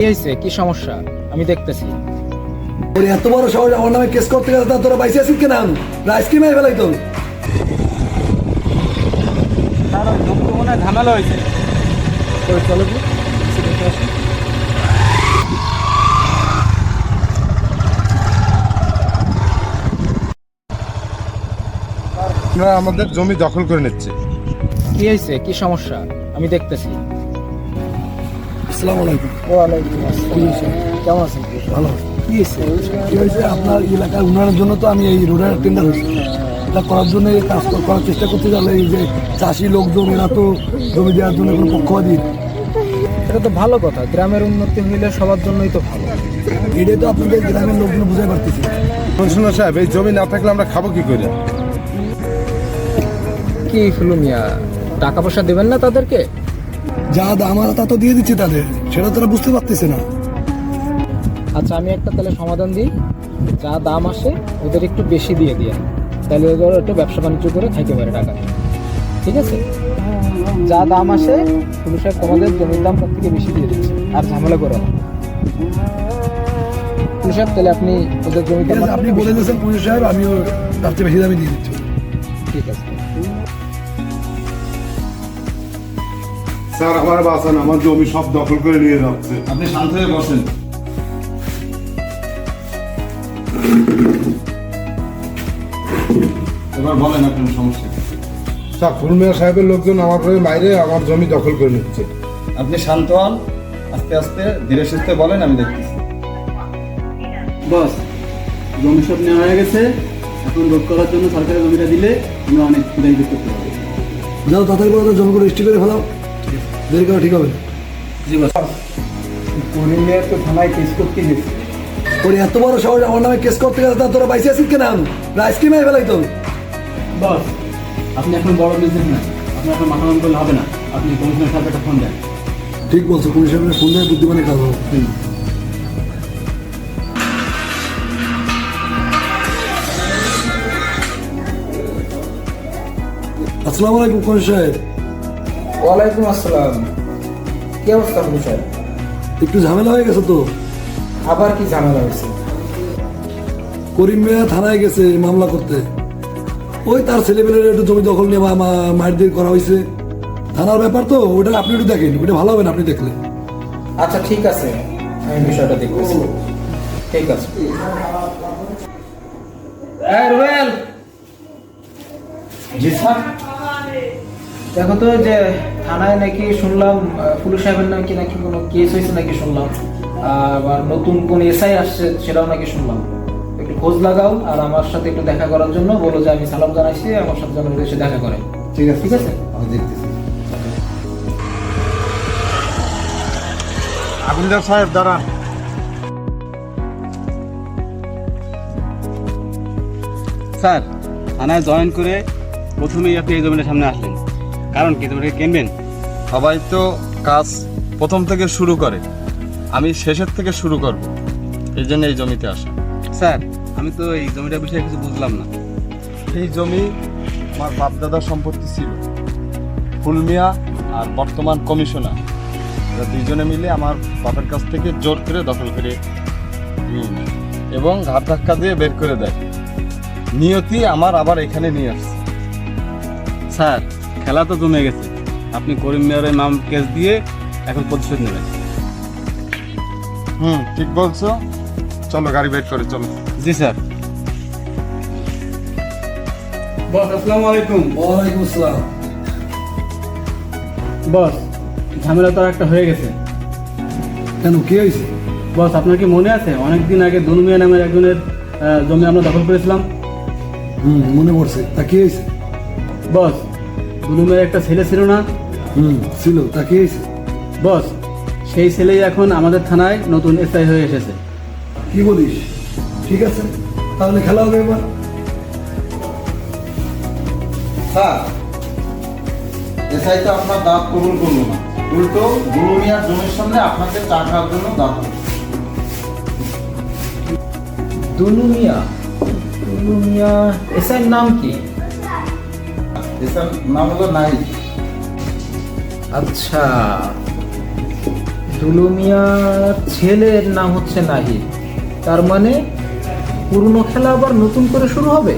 কি হয়েছে? কি সমস্যা? আমি দেখতেছি। ওর এত বড় শহরে আমার নামে কেস করতে গেলে তোরা বাইসে আছিস কেন? আইসক্রিম আই ফেলাই তো। তার দুঃখ মনে হয় ঝামেলা হয়েছে। তো চলো আমাদের জমি দখল করে নিচ্ছে। কি হয়েছে? কি সমস্যা? আমি দেখতেছি। আসসালামু আলাইকুম। ওয়ালাইকুম আসসালাম। কেমন আছেন? ভালো। কি হয়েছে? কি হয়েছে? আপনার এলাকার উন্নয়নের জন্য তো আমি এই রোডের টেন্ডার হয়েছি। এটা করার জন্য এই কাজ করার চেষ্টা করতে গেলে এই যে চাষি লোকজন এরা তো জমি দেওয়ার জন্য কোনো পক্ষবাদী এটা তো ভালো কথা। গ্রামের উন্নতি হইলে সবার জন্যই তো ভালো। এটাই তো আপনাদের গ্রামের লোকজন বুঝাই পারতেছি। কমিশনার সাহেব এই জমি না থাকলে আমরা খাব কি করে? কি ফুলুমিয়া টাকা পয়সা দেবেন না তাদেরকে? যা দাম আছে তা তো দিয়ে দিচ্ছে তাদের। সেটা তারা বুঝতে পারতেছে না। আচ্ছা আমি একটা তাহলে সমাধান দিই। যা দাম আসে ওদের একটু বেশি দিয়ে দিয়ে তাহলে ওদের একটু ব্যবসা বাণিজ্য করে খাইতে পারে টাকা। ঠিক আছে? যা দাম আসে তুমি সাহেব তোমাদের জমির দাম তার থেকে বেশি দিয়ে দিচ্ছে। আর ঝামেলা করো না। সাহেব তাহলে আপনি ওদের দাম আপনি বলে দিয়েছেন পুলিশ সাহেব আমিও তার চেয়ে বেশি দামে দিয়ে দিচ্ছি। ঠিক আছে। স্যার আমার বাঁচান আমার জমি সব দখল করে নিয়ে যাচ্ছে। আপনি শান্ত হয়ে বসেন। এবার বলেন আপনার সমস্যা স্যার ফুলমিয়া সাহেবের লোকজন আমার ঘরে বাইরে আমার জমি দখল করে নিচ্ছে। আপনি শান্ত হন আস্তে আস্তে ধীরে সুস্থে বলেন আমি দেখতেছি। বস জমি সব নেওয়া হয়ে গেছে। এখন রোধ করার জন্য সরকারের জমিটা দিলে আমরা অনেক সুবিধা করতে পারব। যাও তাড়াতাড়ি করে জমিগুলো রেজিস্ট্রি করে ফেলাও। দেরি করা ঠিক হবে জি বস। পরিমিয়া তো থানায় কেস করতে গেছে। ওর এত বড় শহরে আমার নামে কেস করতে গেলে তোরা বাইসে আছিস কেন? আইসক্রিম আই ফেলাই তো বস আপনি এখন বড় বিজনেস না আপনি এখন মাথা করলে হবে না। আপনি কমিশনার সাহেব একটা ফোন দেন। ঠিক বলছো সাহেবের ফোন দেয় বুদ্ধিমানের কাজ হবে। আসসালামু আলাইকুম কোন সাহেব। ওয়ালাইকুম আসসালাম। কি অবস্থা ফুলু সাহেব? একটু ঝামেলা হয়ে গেছে তো। আবার কি ঝামেলা হয়েছে? করিম মিয়া থানায় গেছে মামলা করতে। ওই তার ছেলেমেয়ের একটু জমি দখল নিয়ে মারধর করা হয়েছে। থানার ব্যাপার তো ওটা আপনি একটু দেখেন ওটা ভালো হবে না আপনি দেখলে। আচ্ছা ঠিক আছে আমি বিষয়টা দেখতেছি। ঠিক আছে। রুবেল। জি স্যার। দেখো তো যে থানায় নাকি শুনলাম পুলিশ সাহেবের নাকি নাকি কোনো কেস হয়েছে নাকি শুনলাম। আবার নতুন কোন এসআই আসছে সেটাও নাকি শুনলাম। একটু খোঁজ লাগাও আর আমার সাথে একটু দেখা করার জন্য বলো যে আমি সালাম জানাইছি আমার সাথে যেন এসে দেখা করে। ঠিক আছে ঠিক আছে? আমি দেখতেছি। আবিলদার সাহেব দাঁড়ান। স্যার থানায় জয়েন করে প্রথমেই আপনি এই জমিটার সামনে আসলেন। কারণ কি জমিটাকে কিনবেন? সবাই তো কাজ প্রথম থেকে শুরু করে। আমি শেষের থেকে শুরু করব। এই জন্য এই জমিতে আসা। স্যার আমি তো এই জমিটার বিষয়ে কিছু বুঝলাম না। এই জমি আমার বাপদাদার সম্পত্তি ছিল। ফুলমিয়া আর বর্তমান কমিশনার। এরা দুইজনে মিলে আমার বাবার কাছ থেকে জোর করে দখল করে নিয়ে নেয় এবং ঘাট ধাক্কা দিয়ে বের করে দেয়। নিয়তি আমার আবার এখানে নিয়ে আসছে। স্যার খেলা তো জমে গেছে। আপনি করিম মেয়রের নাম কেস দিয়ে এখন প্রতিশোধ নেবেন। হুম ঠিক বলছো। চলো গাড়ি বের করে চলো। জি স্যার। বস আসসালামু আলাইকুম। ওয়ালাইকুম আসসালাম। বস ঝামেলা তো একটা হয়ে গেছে। কেন কি হয়েছে? বস আপনার কি মনে আছে? অনেক দিন আগে দুলমিয়া নামের একজনের জমি আমরা দখল করেছিলাম। হুম মনে পড়ছে। তা কি হয়েছে? বস দুলুমিয়ার একটা ছেলে ছিল না? হুম ছিল তা কি হয়েছে বস সেই ছেলেই এখন আমাদের থানায় নতুন এসআই হয়ে এসেছে। কি বলিস? ঠিক আছে তাহলে খেলা হবে এবার। স্যার এসআই তো আপনার দাঁত কবুল করল না। উল্টো গুরু মিয়ার জমির সামনে আপনাকে চা খাওয়ার জন্য দাঁত দুলু মিয়া দুলু মিয়া এসআইয়ের নাম কি? নাম হলো নাই আচ্ছা। দুলুমিয়ার ছেলের নাম হচ্ছে নাহিদ। তার মানে পুরনো খেলা আবার নতুন করে শুরু হবে?